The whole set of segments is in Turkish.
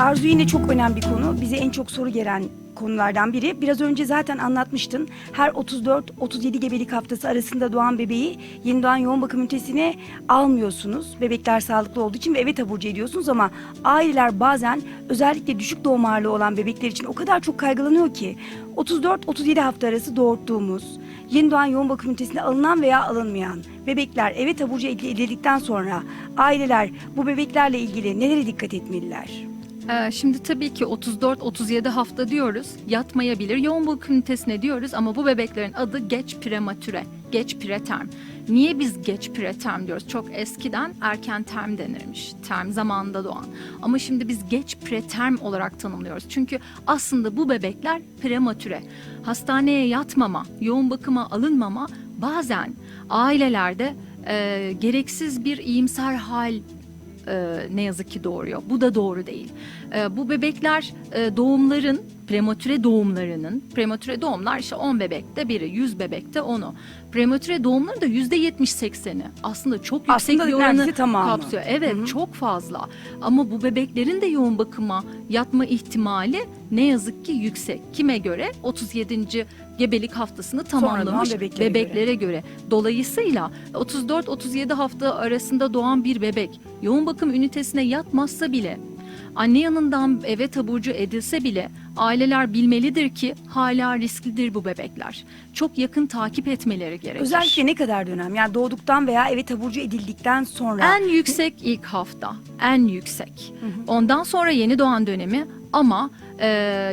Arzu yine çok önemli bir konu. Bize en çok soru gelen konulardan biri. Biraz önce zaten anlatmıştın. Her 34-37 gebelik haftası arasında doğan bebeği yeni doğan yoğun bakım ünitesine almıyorsunuz. Bebekler sağlıklı olduğu için ve eve taburcu ediyorsunuz ama aileler bazen özellikle düşük doğum ağırlığı olan bebekler için o kadar çok kaygılanıyor ki 34-37 hafta arası doğurttuğumuz yeni doğan yoğun bakım ünitesine alınan veya alınmayan bebekler eve taburcu edildikten sonra aileler bu bebeklerle ilgili nelere dikkat etmeliler? Ee, Şimdi tabii ki 34-37 hafta diyoruz. Yatmayabilir. Yoğun bakım ünitesine diyoruz ama bu bebeklerin adı geç prematüre, geç preterm. Niye biz geç preterm diyoruz? Çok eskiden erken term denirmiş. Term zamanında doğan. Ama şimdi biz geç preterm olarak tanımlıyoruz. Çünkü aslında bu bebekler prematüre. Hastaneye yatmama, yoğun bakıma alınmama bazen ailelerde e, gereksiz bir iyimser hal e, ne yazık ki doğuruyor. Bu da doğru değil. E, bu bebekler e, doğumların prematüre doğumlarının prematüre doğumlar işte 10 bebekte biri 100 bebekte onu prematüre doğumların da yüzde 70-80'i aslında çok yüksek Aslında bir oranı kapsıyor. Evet Hı hı. çok fazla ama bu bebeklerin de yoğun bakıma yatma ihtimali ne yazık ki yüksek. Kime göre? 37. gebelik haftasını tamamlamış bebeklere göre. bebeklere göre. Dolayısıyla 34-37 hafta arasında doğan bir bebek yoğun bakım ünitesine yatmazsa bile anne yanından eve taburcu edilse bile aileler bilmelidir ki hala risklidir bu bebekler. Çok yakın takip etmeleri gerekir. Özellikle ne kadar dönem? Yani doğduktan veya eve taburcu edildikten sonra En yüksek ilk hafta, en yüksek. Ondan sonra yeni doğan dönemi ama e,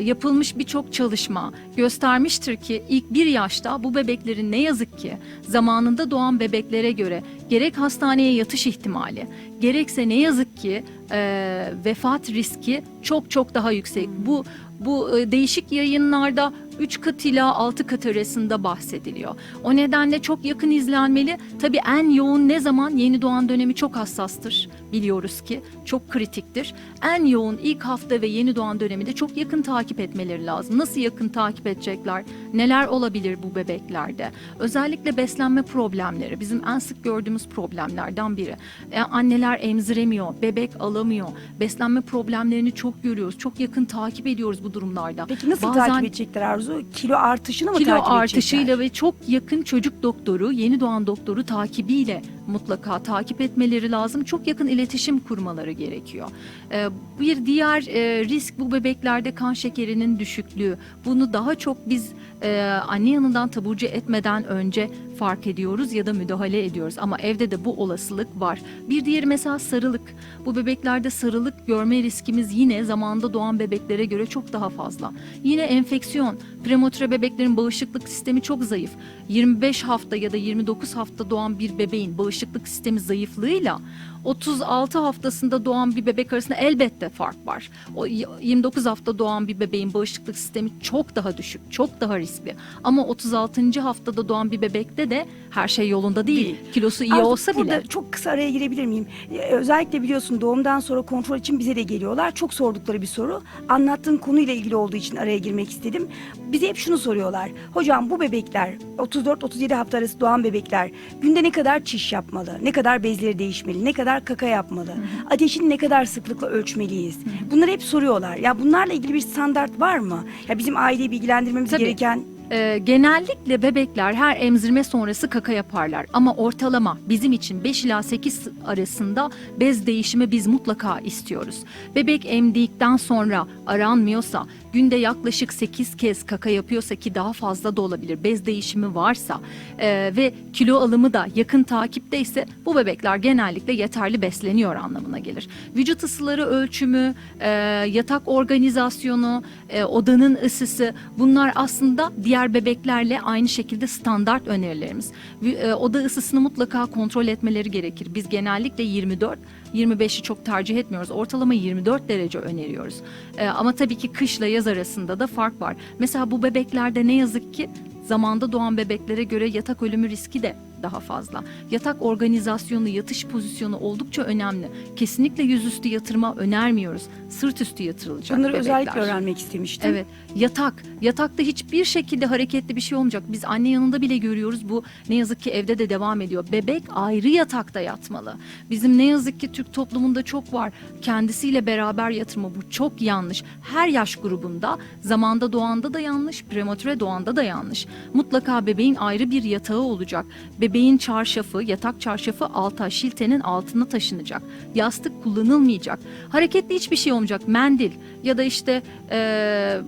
yapılmış birçok çalışma göstermiştir ki ilk bir yaşta bu bebeklerin ne yazık ki zamanında doğan bebeklere göre gerek hastaneye yatış ihtimali gerekse ne yazık ki e, vefat riski çok çok daha yüksek. Bu bu e, değişik yayınlarda 3 kat ila 6 kat arasında bahsediliyor. O nedenle çok yakın izlenmeli. Tabii en yoğun ne zaman? Yeni doğan dönemi çok hassastır. Biliyoruz ki çok kritiktir. En yoğun ilk hafta ve yeni doğan döneminde çok yakın takip etmeleri lazım. Nasıl yakın takip edecekler? Neler olabilir bu bebeklerde? Özellikle beslenme problemleri bizim en sık gördüğümüz problemlerden biri. E, anneler emziremiyor, bebek alamıyor. Beslenme problemlerini çok görüyoruz. Çok yakın takip ediyoruz bu durumlarda. peki nasıl Bazen- takip edecekler Arzu? Kilo artışını mı kilo takip artışıyla edecekler? ve çok yakın çocuk doktoru, yeni doğan doktoru takibiyle mutlaka takip etmeleri lazım. Çok yakın iletişim kurmaları gerekiyor. Ee, bir diğer e, risk bu bebeklerde kan şekerinin düşüklüğü. Bunu daha çok biz e, anne yanından taburcu etmeden önce fark ediyoruz ya da müdahale ediyoruz. Ama evde de bu olasılık var. Bir diğeri mesela sarılık. Bu bebeklerde sarılık görme riskimiz yine zamanda doğan bebeklere göre çok daha fazla. Yine enfeksiyon. Prematüre bebeklerin bağışıklık sistemi çok zayıf. 25 hafta ya da 29 hafta doğan bir bebeğin bağışıklık sistemi zayıflığıyla 36 haftasında doğan bir bebek arasında elbette fark var. O y- 29 hafta doğan bir bebeğin bağışıklık sistemi çok daha düşük, çok daha riskli. Ama 36. haftada doğan bir bebekte de her şey yolunda değil. Değil. Kilosu iyi Arzu, olsa burada bile. çok kısa araya girebilir miyim? Ee, özellikle biliyorsun doğumdan sonra kontrol için bize de geliyorlar. Çok sordukları bir soru. Anlattığın konuyla ilgili olduğu için araya girmek istedim. Bize hep şunu soruyorlar. Hocam bu bebekler 34-37 hafta arası doğan bebekler günde ne kadar çiş yapmalı? Ne kadar bezleri değişmeli? Ne kadar kaka yapmalı? Ateşini ne kadar sıklıkla ölçmeliyiz? Bunları hep soruyorlar. Ya bunlarla ilgili bir standart var mı? Ya bizim aileyi bilgilendirmemiz Tabii. gereken Ee, genellikle bebekler her emzirme sonrası kaka yaparlar ama ortalama bizim için 5 ila 8 arasında bez değişimi biz mutlaka istiyoruz. Bebek emdikten sonra aranmıyorsa günde yaklaşık 8 kez kaka yapıyorsa ki daha fazla da olabilir bez değişimi varsa e, ve kilo alımı da yakın takipteyse bu bebekler genellikle yeterli besleniyor anlamına gelir. Vücut ısıları ölçümü, e, yatak organizasyonu, e, odanın ısısı bunlar aslında diğer bebeklerle aynı şekilde standart önerilerimiz. E, oda ısısını mutlaka kontrol etmeleri gerekir. Biz genellikle 24 25'i çok tercih etmiyoruz. Ortalama 24 derece öneriyoruz. E, ama tabii ki kışla yaz arasında da fark var. Mesela bu bebeklerde ne yazık ki zamanda doğan bebeklere göre yatak ölümü riski de daha fazla. Yatak organizasyonu, yatış pozisyonu oldukça önemli. Kesinlikle yüzüstü yatırma önermiyoruz. Sırt üstü yatırılacak Bunları bebekler. özellikle öğrenmek istemiştim. Evet. Yatak. Yatakta hiçbir şekilde hareketli bir şey olmayacak. Biz anne yanında bile görüyoruz. Bu ne yazık ki evde de devam ediyor. Bebek ayrı yatakta yatmalı. Bizim ne yazık ki Türk toplumunda çok var. Kendisiyle beraber yatırma. Bu çok yanlış. Her yaş grubunda zamanda doğanda da yanlış, prematüre doğanda da yanlış. Mutlaka bebeğin ayrı bir yatağı olacak. Bebeğin çarşafı, yatak çarşafı alta, şiltenin altına taşınacak. Yastık kullanılmayacak. Hareketli hiçbir şey olmayacak. Mendil ya da işte eee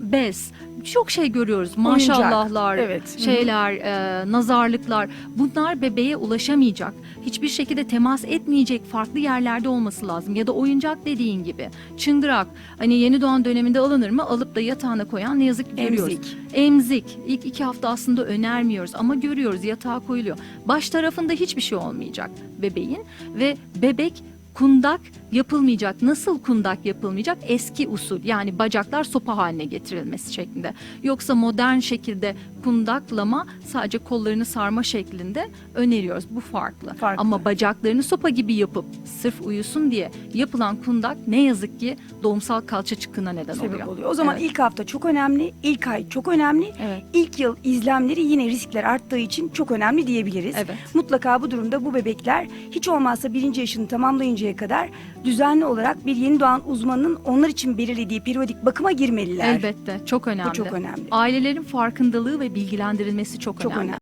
bez çok şey görüyoruz. Maşallahlar evet. Şeyler e, nazarlıklar. Bunlar bebeğe ulaşamayacak. Hiçbir şekilde temas etmeyecek farklı yerlerde olması lazım. Ya da oyuncak dediğin gibi çıngırak hani yeni doğan döneminde alınır mı? Alıp da yatağına koyan ne yazık ki görüyoruz. Emzik. emzik. İlk iki hafta aslında önermiyoruz ama görüyoruz yatağa koyuluyor. Baş tarafında hiçbir şey olmayacak bebeğin ve bebek kundak yapılmayacak. Nasıl kundak yapılmayacak? Eski usul yani bacaklar sopa haline getirilmesi şeklinde. Yoksa modern şekilde kundaklama sadece kollarını sarma şeklinde öneriyoruz. Bu farklı. Farklı. Ama bacaklarını sopa gibi yapıp sırf uyusun diye yapılan kundak ne yazık ki doğumsal kalça çıkığına neden sebep oluyor. oluyor. O zaman Evet. ilk hafta çok önemli, ilk ay çok önemli. Evet. İlk yıl izlemleri yine riskler arttığı için çok önemli diyebiliriz. Evet. Mutlaka bu durumda bu bebekler hiç olmazsa birinci yaşını tamamlayıncaya kadar düzenli olarak bir yeni doğan uzmanının onlar için belirlediği periyodik bakıma girmeliler. Elbette çok önemli. çok önemli. Ailelerin farkındalığı ve bilgilendirilmesi çok, Çok önemli. önemli.